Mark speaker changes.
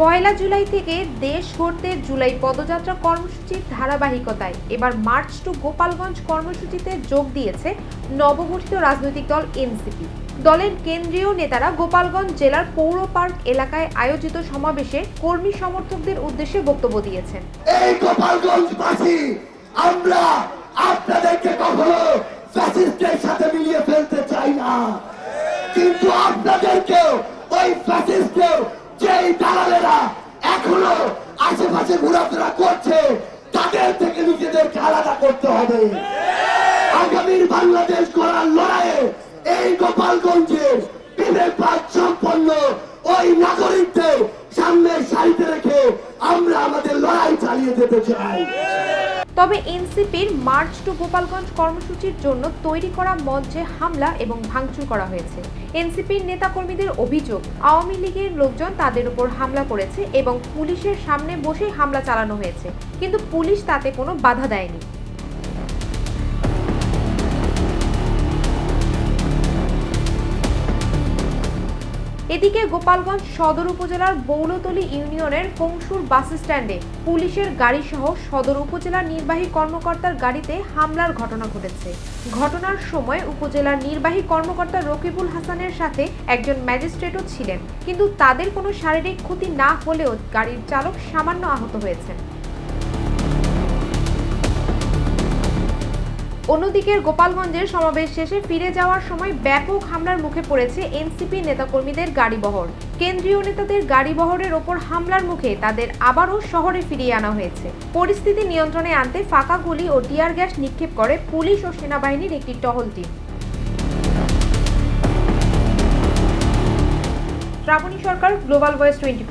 Speaker 1: পয়লা জুলাই থেকে দেশ গড়তে জুলাই পদযাত্রা কর্মসূচির ধারাবাহিকতায়। এবার মার্চ টু গোপালগঞ্জ কর্মসূচিতে যোগ দিয়েছে নবগঠিত রাজনৈতিক দল এনসিপি। দলের কেন্দ্রীয় নেতারা গোপালগঞ্জ জেলার পৌর পার্ক এলাকায় আয়োজিত সমাবেশে কর্মী সমর্থকদের উদ্দেশ্যে বক্তব্য দিয়েছেন।
Speaker 2: এই আমরা আপনাদেরকে কখনো ফ্যাসিস্টের সাথে মিলিয়ে ফেলতে চাই না। কিন্তু আপনাদেরকেও ওই ফ্যাসিস্টের যেই দালালেরা এখনও আশেপাশে ঘোরাফেরা করছে, তাদের থেকে নিজেদেরকে আলাদা করতে হবে। আগামীর বাংলাদেশ করার লড়াইয়ে এই গোপালগঞ্জের বিবেকবাদ সম্পন্ন ওই নাগরিকদের সামনের সারিতে রেখে আমরা আমাদের লড়াই চালিয়ে যেতে চাই।
Speaker 1: তবে এনসিপির মার্চ টু গোপালগঞ্জ কর্মসূচির জন্য তৈরি করা মঞ্চে হামলা এবং ভাঙচুর করা হয়েছে। এনসিপির নেতাকর্মীদের অভিযোগ, আওয়ামী লীগের লোকজন তাদের উপর হামলা করেছে এবং পুলিশের সামনে বসেই হামলা চালানো হয়েছে। কিন্তু পুলিশ তাতে কোনো বাধা দেয়নি। এদিকে গোপালগঞ্জ সদর উপজেলার বৌলতলী ইউনিয়নের কংসুর বাস স্ট্যান্ডে পুলিশের গাড়িসহ সদর উপজেলার নির্বাহী কর্মকর্তার গাড়িতে হামলার ঘটনা ঘটেছে। ঘটনার সময় উপজেলার নির্বাহী কর্মকর্তা রকিবুল হাসানের সাথে একজন ম্যাজিস্ট্রেটও ছিলেন, কিন্তু তাদের কোনো শারীরিক ক্ষতি না হলেও গাড়ির চালক সামান্য আহত হয়েছেন। অন্যদিকে গোপালগঞ্জের সমাবেশ শেষে ফিরে যাওয়ার সময় ব্যাপক হামলার মুখে পড়েছে এনসিপি নেতাকর্মীদের গাড়িবহর। কেন্দ্রীয় নেতাদের গাড়িবহরের ওপর হামলার মুখে তাদের আবারও শহরে ফিরিয়ে আনা হয়েছে। পরিস্থিতি নিয়ন্ত্রণে আনতে ফাঁকা গুলি ও টিয়ার গ্যাস নিক্ষেপ করে পুলিশ ও সেনাবাহিনীর একটি টহল team. Srabani Sarkar global voice twenty